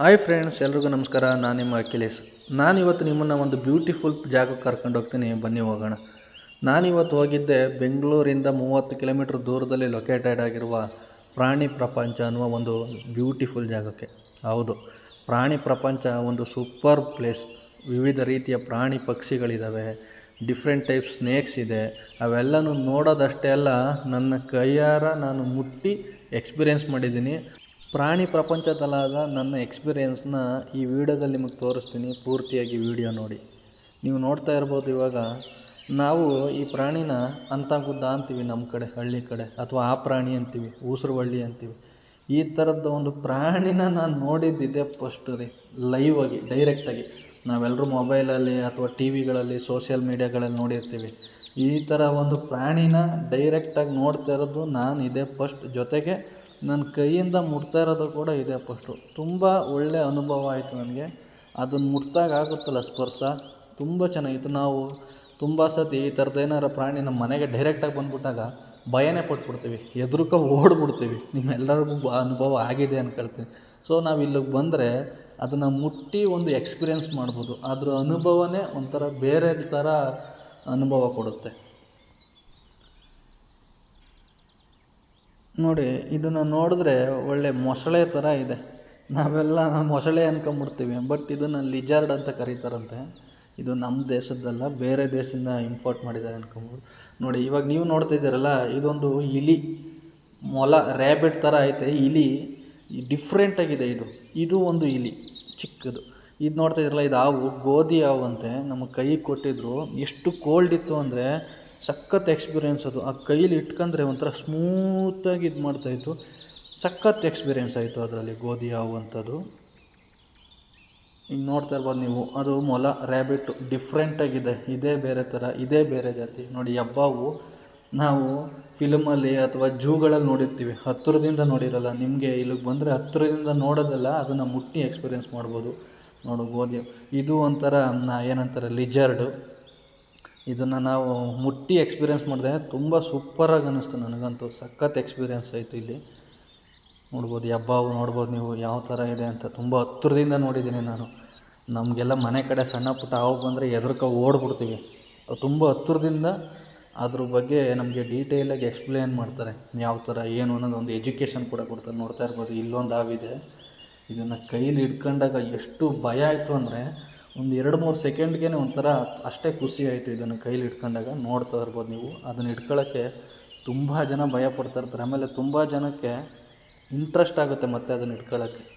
Hi friends ಎಲ್ರಿಗೂ ನಮಸ್ಕಾರ. ನಾನು ನಿಮ್ಮ ಅಖಿಲೇಶ್. ನಾನಿವತ್ತು ನಿಮ್ಮನ್ನು ಒಂದು ಬ್ಯೂಟಿಫುಲ್ ಜಾಗಕ್ಕೆ ಕರ್ಕೊಂಡು ಹೋಗ್ತೀನಿ. ಬನ್ನಿ ಹೋಗೋಣ. ನಾನಿವತ್ತು ಹೋಗಿದ್ದೆ ಬೆಂಗಳೂರಿಂದ ಮೂವತ್ತು ಕಿಲೋಮೀಟ್ರ್ ದೂರದಲ್ಲಿ ಲೊಕೇಟೆಡ್ ಆಗಿರುವ ಪ್ರಾಣಿ ಪ್ರಪಂಚ ಅನ್ನುವ ಒಂದು ಬ್ಯೂಟಿಫುಲ್ ಜಾಗಕ್ಕೆ. ಹೌದು, ಪ್ರಾಣಿ ಪ್ರಪಂಚ ಒಂದು ಸೂಪರ್ ಪ್ಲೇಸ್ ವಿವಿಧ ರೀತಿಯ ಪ್ರಾಣಿ ಪಕ್ಷಿಗಳಿದ್ದಾವೆ ಡಿಫ್ರೆಂಟ್ ಟೈಪ್ ಸ್ನೇಕ್ಸ್ ಇದೆ. ಅವೆಲ್ಲನೂ ನೋಡೋದಷ್ಟೇ ಅಲ್ಲ, ನನ್ನ ಕೈಯಾರ ನಾನು ಮುಟ್ಟಿ ಎಕ್ಸ್ಪೀರಿಯೆನ್ಸ್ ಮಾಡಿದ್ದೀನಿ. ಪ್ರಾಣಿ ಪ್ರಪಂಚದಲ್ಲಾದ ನನ್ನ ಎಕ್ಸ್ಪೀರಿಯೆನ್ಸ್ನ ಈ ವಿಡಿಯೋದಲ್ಲಿ ನಿಮಗೆ ತೋರಿಸ್ತೀನಿ. ಪೂರ್ತಿಯಾಗಿ ವಿಡಿಯೋ ನೋಡಿ. ನೀವು ನೋಡ್ತಾ ಇರ್ಬೋದು ಇವಾಗ, ನಾವು ಈ ಪ್ರಾಣಿನ ಅಂತ ಗುದ್ದ ಅಂತೀವಿ ನಮ್ಮ ಕಡೆ, ಹಳ್ಳಿ ಕಡೆ, ಅಥವಾ ಆ ಪ್ರಾಣಿ ಅಂತೀವಿ ಊಸರವಳ್ಳಿ ಅಂತೀವಿ. ಈ ಥರದ ಒಂದು ಪ್ರಾಣಿನ ನಾನು ನೋಡಿದ್ದಿದೆ ಫಸ್ಟ್ ರೀ, ಲೈವ್ ಆಗಿ ಡೈರೆಕ್ಟಾಗಿ ನಾವೆಲ್ಲರೂ ಮೊಬೈಲಲ್ಲಿ ಅಥವಾ ಟಿ ವಿಗಳಲ್ಲಿ, ಸೋಷಿಯಲ್ ಮೀಡ್ಯಾಗಳಲ್ಲಿ ನೋಡಿರ್ತೀವಿ. ಈ ಥರ ಒಂದು ಪ್ರಾಣಿನ ಡೈರೆಕ್ಟಾಗಿ ನೋಡ್ತಾ ಇರೋದು ನಾನು ಇದೇ ಫಸ್ಟ್ ಜೊತೆಗೆ ನನ್ನ ಕೈಯಿಂದ ಮುಟ್ತಾ ಇರೋದು ಕೂಡ ಇದೆ ಫಸ್ಟು ತುಂಬ ಒಳ್ಳೆಯ ಅನುಭವ ಆಯಿತು ನನಗೆ. ಅದನ್ನು ಮುಟ್ದಾಗ ಆಗುತ್ತಲ್ಲ ಸ್ಪರ್ಶ? ತುಂಬ ಚೆನ್ನಾಗಿತ್ತು. ನಾವು ತುಂಬ ಸತಿ ಈ ಥರದ್ದು ಏನಾರು ಪ್ರಾಣಿ ನಮ್ಮ ಮನೆಗೆ ಡೈರೆಕ್ಟಾಗಿ ಬಂದುಬಿಟ್ಟಾಗ ಭಯನೇ ಪಟ್ಬಿಡ್ತೀವಿ. ಎದುರುಕ ಓಡ್ಬಿಡ್ತೀವಿ. ನಿಮ್ಮೆಲ್ಲರಿಗೂ ಅನುಭವ ಆಗಿದೆ ಅಂದ್ಕೊಳ್ತೀನಿ ಸೊ ನಾವು ಇಲ್ಲಿಗೆ ಬಂದರೆ ಅದನ್ನು ಮುಟ್ಟಿ ಒಂದು ಎಕ್ಸ್ಪೀರಿಯೆನ್ಸ್ ಮಾಡ್ಬೋದು. ಅದರ ಅನುಭವನೇ ಒಂಥರ ಬೇರೆ ಥರ ಅನುಭವ ಕೊಡುತ್ತೆ. ನೋಡಿ, ಇದನ್ನು ನೋಡಿದ್ರೆ ಒಳ್ಳೆ ಮೊಸಳೆ ಥರ ಇದೆ. ನಾವೆಲ್ಲ ಮೊಸಳೆ ಅನ್ಕೊಂಬಿಡ್ತೀವಿ ಬಟ್ ಇದನ್ನು ಲಿಜಾರ್ಡ್ ಅಂತ ಕರೀತಾರಂತೆ. ಇದು ನಮ್ಮ ದೇಶದ್ದಲ್ಲ, ಬೇರೆ ದೇಶದಿಂದ ಇಂಪೋರ್ಟ್ ಮಾಡಿದ್ದಾರೆ ಅನ್ಕೊಂಬೋದು ನೋಡಿ, ಇವಾಗ ನೀವು ನೋಡ್ತಿದ್ದೀರಲ್ಲ ಇದೊಂದು ಇಲಿ, ಮೊಲ ರ್ಯಾಬಿಟ್ ಥರ ಐತೆ. ಇಲಿ ಡಿಫ್ರೆಂಟಾಗಿದೆ ಇದು. ಇದು ಒಂದು ಇಲಿ, ಚಿಕ್ಕದು. ಇದು ನೋಡ್ತಾ ಇದ್ರಲ್ಲ ಇದು ಹಾವು, ಗೋಧಿ ಹಾವು ಅಂತೆ. ನಮ್ಮ ಕೈಗೆ ಕೊಟ್ಟಿದ್ರು. ಎಷ್ಟು ಕೋಲ್ಡ್ ಇತ್ತು ಅಂದರೆ ಸಖತ್ ಎಕ್ಸ್ಪೀರಿಯೆನ್ಸ್ ಅದು. ಆ ಕೈಲಿ ಇಟ್ಕೊಂಡ್ರೆ ಒಂಥರ ಸ್ಮೂತಾಗಿ ಇದು ಮಾಡ್ತಾಯಿತ್ತು ಸಖತ್ ಎಕ್ಸ್ಪೀರಿಯೆನ್ಸ್ ಆಯಿತು ಅದರಲ್ಲಿ, ಗೋಧಿ ಹಾವು ಅಂಥದ್ದು. ಈಗ ನೋಡ್ತಾ ಇರ್ಬೋದು ನೀವು, ಅದು ಮೊಲ ರ್ಯಾಬಿಟ್ ಡಿಫ್ರೆಂಟಾಗಿದೆ ಇದೇ ಬೇರೆ ಥರ ಇದೇ ಬೇರೆ ಜಾತಿ. ನೋಡಿ, ಹಬ್ಬವು ನಾವು ಫಿಲಮಲ್ಲಿ ಅಥವಾ ಜೂಗಳಲ್ಲಿ ನೋಡಿರ್ತೀವಿ. ಹತ್ತಿರದಿಂದ ನೋಡಿರಲ್ಲ, ನಿಮಗೆ ಇಲ್ಲಿಗೆ ಬಂದರೆ ಹತ್ತಿರದಿಂದ ನೋಡೋದಲ್ಲ, ಅದನ್ನು ಮುಟ್ಟಿ ಎಕ್ಸ್ಪೀರಿಯೆನ್ಸ್ ಮಾಡ್ಬೋದು. ನೋಡು, ಗೋಧಿ. ಇದು ಒಂಥರ, ನಾ, ಏನಂತಾರೆ ಲಿಜರ್ಡು ಇದನ್ನು ನಾವು ಮುಟ್ಟಿ ಎಕ್ಸ್ಪೀರಿಯೆನ್ಸ್ ಮಾಡಿದೆ ತುಂಬ ಸೂಪರಾಗಿ ಅನ್ನಿಸ್ತು ನನಗಂತೂ. ಸಖತ್ ಎಕ್ಸ್ಪೀರಿಯೆನ್ಸ್ ಆಯಿತು ಇಲ್ಲಿ. ನೋಡ್ಬೋದು ಹಬ್ಬವು ನೋಡ್ಬೋದು ನೀವು ಯಾವ ಥರ ಇದೆ ಅಂತ. ತುಂಬ ಹತ್ತಿರದಿಂದ ನೋಡಿದ್ದೀನಿ ನಾನು. ನಮಗೆಲ್ಲ ಮನೆ ಕಡೆ ಸಣ್ಣ ಪುಟ್ಟ ಹಾವು ಬಂದರೆ ಎದುರ್ಕ ಓಡ್ಬಿಡ್ತೀವಿ. ತುಂಬ ಹತ್ತಿರದಿಂದ ಅದ್ರ ಬಗ್ಗೆ ನಮಗೆ ಡೀಟೇಲಾಗಿ ಎಕ್ಸ್ಪ್ಲೇನ್ ಮಾಡ್ತಾರೆ. ಯಾವ ಥರ ಏನು ಅನ್ನೋದು ಒಂದು ಎಜುಕೇಷನ್ ಕೂಡ ಕೊಡ್ತಾರೆ. ನೋಡ್ತಾ ಇರ್ಬೋದು, ಇಲ್ಲೊಂದು ಹಾವಿದೆ ಇದನ್ನು ಕೈಲಿ ಹಿಡ್ಕೊಂಡಾಗ ಎಷ್ಟು ಭಯ ಆಯಿತು ಅಂದರೆ ಒಂದು ಎರಡು ಮೂರು ಸೆಕೆಂಡ್ಗೆ ಒಂಥರ ಅಷ್ಟೇ ಖುಷಿ ಆಯಿತು ಇದನ್ನು ಕೈಲಿ ಹಿಡ್ಕೊಂಡಾಗ. ನೋಡ್ತಾ ಇರ್ಬೋದು ನೀವು. ಅದನ್ನು ಇಟ್ಕೊಳ್ಳೋಕ್ಕೆ ತುಂಬ ಜನ ಭಯ ಪಡ್ತಾ ಇರ್ತಾರೆ. ಆಮೇಲೆ ತುಂಬ ಜನಕ್ಕೆ ಇಂಟ್ರೆಸ್ಟ್ ಆಗುತ್ತೆ ಮತ್ತೆ ಅದನ್ನು ಇಟ್ಕೊಳ್ಳೋಕ್ಕೆ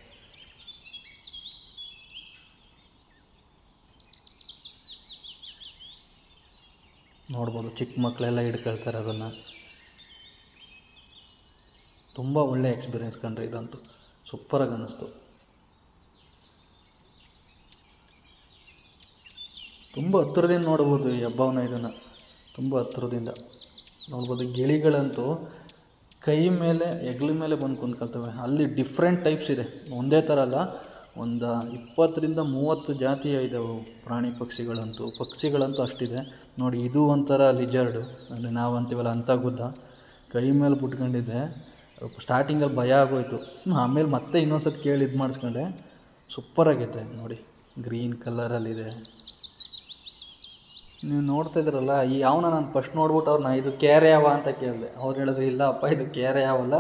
ನೋಡ್ಬೋದು ಚಿಕ್ಕ ಮಕ್ಕಳೆಲ್ಲ ಹಿಡ್ಕೊಳ್ತಾರೆ ಅದನ್ನು. ತುಂಬ ಒಳ್ಳೆ ಎಕ್ಸ್ಪೀರಿಯೆನ್ಸ್ ಕಂಡ್ರೆ ಇದಂತೂ. ಸೂಪರಾಗಿ ಅನ್ನಿಸ್ತು. ತುಂಬ ಹತ್ತಿರದಿಂದ ನೋಡ್ಬೋದು ಈ ಹಬ್ಬವನ್ನ ಇದನ್ನು. ತುಂಬ ಹತ್ತಿರದಿಂದ ನೋಡ್ಬೋದು ಗಿಳಿಗಳಂತೂ ಕೈ ಮೇಲೆ, ಹೆಗ್ಲ ಮೇಲೆ ಬಂದು ಕುಂತ್ಕೊಳ್ತವೆ ಅಲ್ಲಿ ಡಿಫ್ರೆಂಟ್ ಟೈಪ್ಸ್ ಇದೆ. ಒಂದೇ ಥರ ಅಲ್ಲ, ಒಂದು ಇಪ್ಪತ್ತರಿಂದ ಮೂವತ್ತು ಜಾತಿಯ ಇದಾವೆ ಪ್ರಾಣಿ ಪಕ್ಷಿಗಳಂತೂ. ಪಕ್ಷಿಗಳಂತೂ ಅಷ್ಟಿದೆ. ನೋಡಿ, ಇದು ಒಂಥರ ಲಿಜರ್ಡು ಅಂದರೆ ನಾವು ಅಂತೀವಲ್ಲ ಅಂಥ ಗುದ್ದ. ಕೈ ಮೇಲೆ ಬಿಟ್ಕೊಂಡಿದ್ದೆ ಸ್ಟಾರ್ಟಿಂಗಲ್ಲಿ ಭಯ ಆಗೋಯ್ತು. ಆಮೇಲೆ ಮತ್ತೆ ಇನ್ನೊಂದು ಸತಿ ಕೇಳಿ ಇದು ಮಾಡಿಸ್ಕೊಂಡೆ. ಸೂಪರಾಗೈತೆ ನೋಡಿ ಗ್ರೀನ್ ಕಲರಲ್ಲಿದೆ ನೀವು ನೋಡ್ತಾ ಇದ್ರಲ್ಲ, ಈ ಯಾವನ ನಾನು ಫಸ್ಟ್ ನೋಡ್ಬಿಟ್ಟು ಅವ್ರನ್ನ ಇದು ಕೆರೆ ಯಾವ ಅಂತ ಕೇಳಿದೆ. ಅವ್ರು ಹೇಳಿದ್ರು, ಇಲ್ಲ ಅಪ್ಪ, ಇದು ಕೇರೆ ಯಾವಲ್ಲ,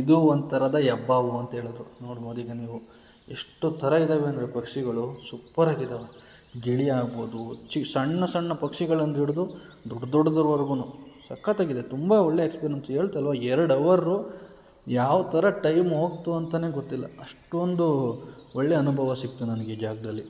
ಇದು ಒಂಥರದ ಹೆಬ್ಬಾವು ಅಂತ ಹೇಳಿದ್ರು. ನೋಡ್ಬೋದು ಈಗ ನೀವು. ಎಷ್ಟು ಥರ ಇದ್ದಾವೆ ಅಂದರೆ ಪಕ್ಷಿಗಳು ಸೂಪರಾಗಿದ್ದಾವೆ ಗಿಳಿ ಆಗ್ಬೋದು, ಚಿ, ಸಣ್ಣ ಸಣ್ಣ ಪಕ್ಷಿಗಳನ್ನು ಹಿಡಿದು ದೊಡ್ಡ ದೊಡ್ಡದ್ರವರೆಗೂ ಸಖತ್ತಾಗಿದೆ, ತುಂಬ ಒಳ್ಳೆ ಎಕ್ಸ್ಪೀರಿಯನ್ಸ್ ಹೇಳ್ತಲ್ವ, ಎರಡು ಅವರು ಯಾವ ಥರ ಟೈಮ್ ಹೋಗ್ತು ಅಂತಲೇ ಗೊತ್ತಿಲ್ಲ. ಅಷ್ಟೊಂದು ಒಳ್ಳೆ ಅನುಭವ ಸಿಕ್ತು ನನಗೆ ಈ ಜಾಗದಲ್ಲಿ.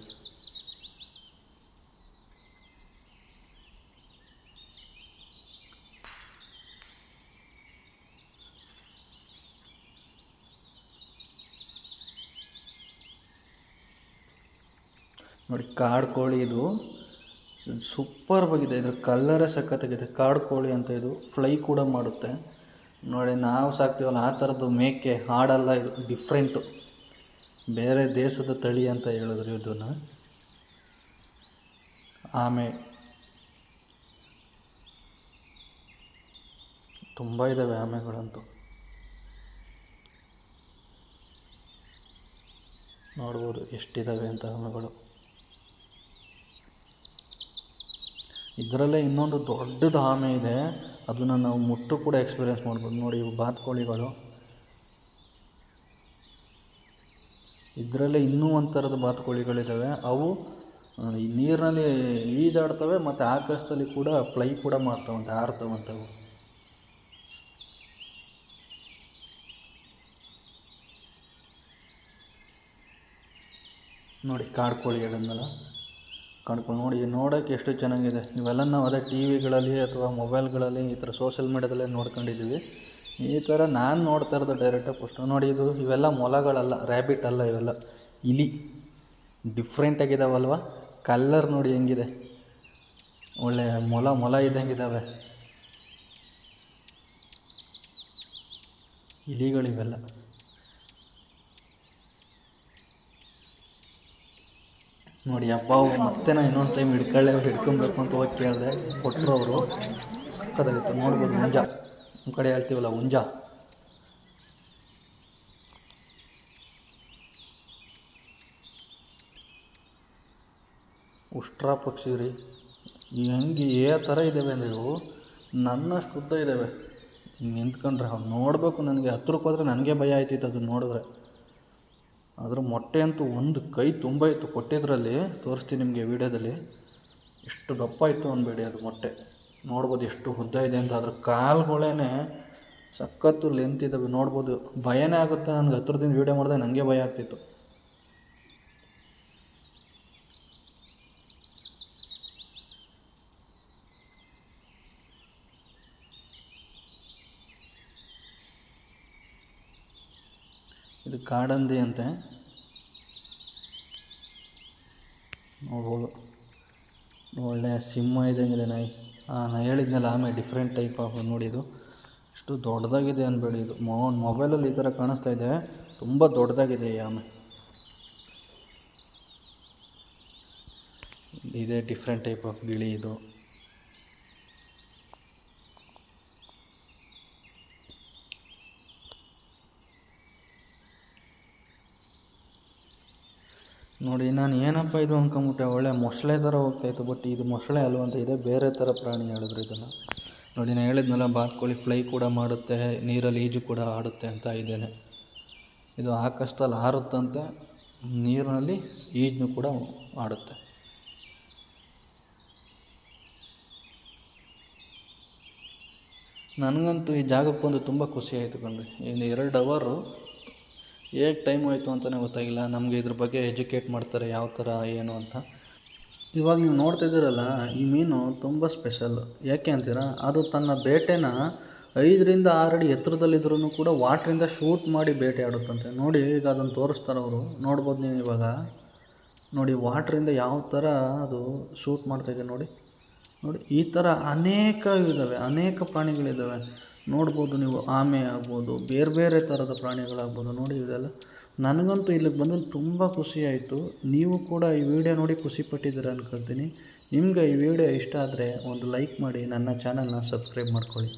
ನೋಡಿ, ಕಾಡು ಕೋಳಿ ಇದು ಸೂಪರ್ವಾಗಿದೆ ಇದ್ರ ಕಲ್ಲರೇ ಸಖತ್ತಾಗಿದೆ. ಕಾಡು ಕೋಳಿ ಅಂತ ಇದು ಫ್ಲೈ ಕೂಡ ಮಾಡುತ್ತೆ. ನೋಡಿ, ನಾವು ಸಾಕ್ತೀವಲ್ಲ, ಆ ಥರದ್ದು ಮೇಕೆ, ಹಾಡಲ್ಲ ಇದು ಡಿಫ್ರೆಂಟು ಬೇರೆ ದೇಶದ ತಳಿ ಅಂತ ಹೇಳಿದ್ರು ಇದನ್ನು. ಆಮೆ. ತುಂಬ ಇದ್ದಾವೆ ಆಮೆಗಳಂತೂ. ನೋಡ್ಬೋದು ಎಷ್ಟಿದ್ದಾವೆ ಅಂತ ಆಮೆಗಳು. ಇದರಲ್ಲೇ ಇನ್ನೊಂದು ದೊಡ್ಡದು ಆಮೆ ಇದೆ. ಅದನ್ನು ನಾವು ಮುಟ್ಟು ಕೂಡ ಎಕ್ಸ್ಪೀರಿಯೆನ್ಸ್ ಮಾಡ್ಬೋದು. ನೋಡಿ ಇವು ಬಾತುಕೋಳಿಗಳು. ಇದರಲ್ಲೇ ಇನ್ನೂ ಒಂದು ಥರದ ಬಾತುಕೋಳಿಗಳಿದ್ದಾವೆ ಅವು ಈ ನೀರಿನಲ್ಲಿ ಈಜಾಡ್ತವೆ ಮತ್ತು ಆಕಾಶದಲ್ಲಿ ಕೂಡ ಫ್ಲೈ ಕೂಡ ಮಾಡ್ತಾವಂತೆ ಹಾರ್ತವಂತೆ ಅವು. ನೋಡಿ ಕಾಡು ಕೋಳಿ ಹೇಳಿದ್ನಲ್ಲ ನೋಡಿ ನೋಡೋಕ್ಕೆ ಎಷ್ಟು ಚೆನ್ನಾಗಿದೆ. ಇವೆಲ್ಲ ನಾವು ಅದೇ ಟಿ ವಿಗಳಲ್ಲಿ ಅಥವಾ ಮೊಬೈಲ್ಗಳಲ್ಲಿ ಈ ಥರ ಸೋಷಿಯಲ್ ಮೀಡ್ಯಾದಲ್ಲೇ ನೋಡ್ಕೊಂಡಿದ್ದೀವಿ. ಈ ಥರ ನಾನು ನೋಡ್ತಾ ಇರೋದು ಡೈರೆಕ್ಟಾಗಿ ಫಸ್ಟು ನೋಡಿ, ಇದು ಇವೆಲ್ಲ ಮೊಲಗಳಲ್ಲ ರ್ಯಾಬಿಟ್ ಅಲ್ಲ ಇವೆಲ್ಲ. ಇಲಿ. ಡಿಫ್ರೆಂಟಾಗಿದ್ದಾವಲ್ವ ಕಲ್ಲರ್ ನೋಡಿ ಹೆಂಗಿದೆ. ಒಳ್ಳೆ ಮೊಲ ಮೊಲ ಇದ್ದಂಗಿದ್ದಾವೆ ಇಲಿಗಳಿವೆಲ್ಲ. ನೋಡಿ ಹಬ್ಬ ಮತ್ತೆ ನಾನು ಇನ್ನೊಂದು ಟೈಮ್ ಹಿಡ್ಕೊಳ್ಳೆ ಹಿಡ್ಕೊಬೇಕು ಅಂತ ಹೋಗಿ ಕೇಳಿದೆ ಕೊಟ್ಟರು ಅವರು. ಸಕ್ಕತ್ತಾಗಿತ್ತು ನೋಡ್ಬೋದು ಹುಂಜ ನಮ್ಮ ಕಡೆ ಹೇಳ್ತೀವಲ್ಲ ಹುಂಜ ಉಷ್ಟ್ರ ಪಕ್ಷಿ ರೀ. ಹೆಂಗೆ, ಏ ಥರ ಇದ್ದಾವೆ ಅಂದರೆ ಇವು. ನನ್ನಷ್ಟು ಉದ್ದ ಇದ್ದಾವೆ ನಿಂತ್ಕೊಂಡ್ರೆ, ಅವ್ನು ನೋಡಬೇಕು ನನಗೆ. ಹತ್ರಕ್ಕೆ ಹೋದರೆ ನನಗೆ ಭಯ ಆಯ್ತಿತ್ತು ಅದನ್ನ ನೋಡಿದ್ರೆ. ಅದ್ರ ಮೊಟ್ಟೆ ಅಂತೂ ಒಂದು ಕೈ ತುಂಬ ಇತ್ತು. ಕೊಟ್ಟಿದ್ರಲ್ಲಿ, ತೋರಿಸ್ತೀನಿ ನಿಮಗೆ ವೀಡಿಯೋದಲ್ಲಿ. ಎಷ್ಟು ದಪ್ಪ ಇತ್ತು ಅನ್ಬೇಡಿ ಅದು ಮೊಟ್ಟೆ. ನೋಡ್ಬೋದು ಎಷ್ಟು ಉದ್ದ ಇದೆ ಅಂತ. ಅದ್ರ ಕಾಲುಗಳೇ ಸಖತ್ತು ಲೆಂತ್ ಇದ್ದಾವೆ ನೋಡ್ಬೋದು, ಭಯನೇ ಆಗುತ್ತೆ ನನಗೆ. ಹತ್ರದಿಂದ ವೀಡಿಯೋ ಮಾಡಿದೆ ನನಗೆ ಭಯ ಆಗ್ತಿತ್ತು. ಇದು ಕಾಡಂದಿ ಅಂತೆ. ನೋಡ್ಬೋದು. ಒಳ್ಳೆಯ ಸಿಂಹ ಇದ್ದಂಗಿದೆ ನಾಯಿ. ಹಾಂ ನಾ ಹೇಳಿದ್ನಲ್ಲ ಆಮೇಲೆ ಡಿಫ್ರೆಂಟ್ ಟೈಪ್ ಆಫ್ ನೋಡಿ ಇದು. ದೊಡ್ಡದಾಗಿದೆ ಅನ್ಬೇಡಿ ಇದು. ಮೊ ಮೊಬೈಲಲ್ಲಿ ಈ ಥರ ಕಾಣಿಸ್ತಾ ಇದೆ. ತುಂಬ ದೊಡ್ಡದಾಗಿದೆ ಈ ಆಮೆ. ಇದೇ ಡಿಫ್ರೆಂಟ್ ಟೈಪ್ ಆಫ್ ಗಿಳಿ ಇದು ನೋಡಿ ನಾನು ಏನಪ್ಪ ಇದು ಅಂದ್ಕೊಂಬಿಟ್ಟೆ ಒಳ್ಳೆ ಮೊಸಳೆ ಥರ ಹೋಗ್ತಾಯಿತ್ತು ಬಟ್ ಇದು ಮೊಸಳೆ ಅಲ್ವಂತ ಇದೆ, ಬೇರೆ ಥರ ಪ್ರಾಣಿ ಹೇಳಿದ್ರು ಇದನ್ನು. ನೋಡಿ ನಾನು ಹೇಳಿದ್ನಲ್ಲ, ಬಾತ್ಕೋಳಿ ಫ್ಲೈ ಕೂಡ ಮಾಡುತ್ತೆ, ನೀರಲ್ಲಿ ಈಜು ಕೂಡ ಆಡುತ್ತೆ ಅಂತ ಇದ್ದೇನೆ. ಇದು ಆಕಾಶದಲ್ಲಿ ಹಾರುತ್ತಂತೆ, ನೀರಿನಲ್ಲಿ ಈಜು ಕೂಡ ಆಡುತ್ತೆ. ನನಗಂತೂ ಈ ಜಾಗಕ್ಕೆ ಬಂದು ತುಂಬ ಖುಷಿ ಆಯಿತು ಕಣ್ರಿ. ಇನ್ನು ಎರಡು ಅವರು ಹೇಗೆ ಟೈಮ್ ಆಯಿತು ಅಂತಲೇ ಗೊತ್ತಾಗಿಲ್ಲ. ನಮಗೆ ಇದ್ರ ಬಗ್ಗೆ ಎಜುಕೇಟ್ ಮಾಡ್ತಾರೆ ಯಾವ ಥರ ಏನು ಅಂತ. ಇವಾಗ ನೀವು ನೋಡ್ತಾ ಇದ್ದೀರಲ್ಲ, ಈ ಮೀನು ತುಂಬ ಸ್ಪೆಷಲ್ ಯಾಕೆ ಅಂತೀರಾ? ಅದು ತನ್ನ ಬೇಟೆನ ಐದರಿಂದ ಆರು ಅಡಿ ಎತ್ತರದಲ್ಲಿದ್ರೂ ಕೂಡ ವಾಟ್ರಿಂದ ಶೂಟ್ ಮಾಡಿ ಬೇಟೆ ಆಡುತ್ತಂತೆ. ನೋಡಿ, ಈಗ ಅದನ್ನು ತೋರಿಸ್ತಾರೆ ಅವರು. ನೋಡ್ಬೋದು ನೀವು ಇವಾಗ. ನೋಡಿ, ವಾಟ್ರಿಂದ ಯಾವ ಥರ ಅದು ಶೂಟ್ ಮಾಡ್ತಾಯಿದೆ ನೋಡಿ. ನೋಡಿ, ಈ ಥರ ಅನೇಕ ಇದ್ದಾವೆ ಅನೇಕ ಪ್ರಾಣಿಗಳಿದ್ದಾವೆ ನೋಡ್ಬೋದು ನೀವು ಆಮೆ ಆಗ್ಬೋದು, ಬೇರೆ ಬೇರೆ ಥರದ ಪ್ರಾಣಿಗಳಾಗ್ಬೋದು, ನೋಡಿ ಇದೆಲ್ಲ. ನನಗಂತೂ ಇಲ್ಲಿಗೆ ಬಂದು ತುಂಬ ಖುಷಿ ಆಯಿತು. ನೀವು ಕೂಡ ಈ ವಿಡಿಯೋ ನೋಡಿ ಖುಷಿ ಪಟ್ಟಿದ್ದೀರ ಅನ್ಕೊಳ್ತೀನಿ ನಿಮ್ಗೆ ಈ ವಿಡಿಯೋ ಇಷ್ಟ ಆದರೆ ಒಂದು ಲೈಕ್ ಮಾಡಿ, ನನ್ನ ಚಾನಲ್ನ ಸಬ್ಸ್ಕ್ರೈಬ್ ಮಾಡ್ಕೊಳ್ಳಿ.